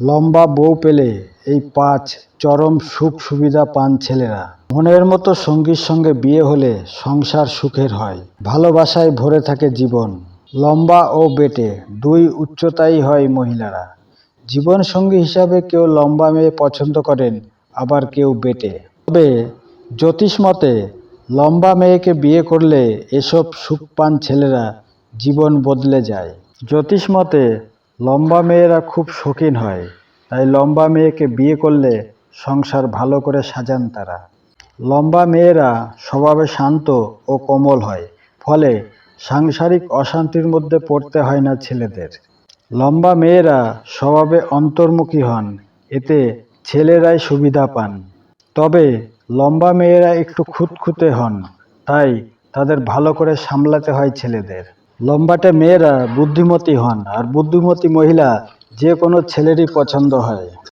লম্বা বউ পেলে এই পাঁচ চরম সুখ সুবিধা পান ছেলেরা। মনের মতো সঙ্গীর সঙ্গে বিয়ে হলে সংসার সুখের হয়। ভালোবাসায় ভরে থাকে জীবন। লম্বা ও বেটে দুই উচ্চতাই হয় মহিলারা। জীবন সঙ্গী হিসাবে কেউ লম্বা মেয়ে পছন্দ করেন, আবার কেউ বেটে। তবে জ্যোতিষ মতে, লম্বা মেয়েকে বিয়ে করলে এসব সুখ পান ছেলেরা, জীবন বদলে যায়। জ্যোতিষ মতে লম্বা মেয়েরা খুব শৌখিন হয়, তাই লম্বা মেয়েকে বিয়ে করলে সংসার ভালো করে সাজান তারা। লম্বা মেয়েরা স্বভাবে শান্ত ও কোমল হয়, ফলে সাংসারিক অশান্তির মধ্যে পড়তে হয় না ছেলেদের। লম্বা মেয়েরা স্বভাবে অন্তর্মুখী হন, এতে ছেলেরাই সুবিধা পান। তবে লম্বা মেয়েরা একটু খুঁতখুঁতে হন, তাই তাদের ভালো করে সামলাতে হয় ছেলেদের। লম্বাটে মেয়েরা বুদ্ধিমতী হন আর বুদ্ধিমতী মহিলা যে কোনো ছেলেরই পছন্দ হয়।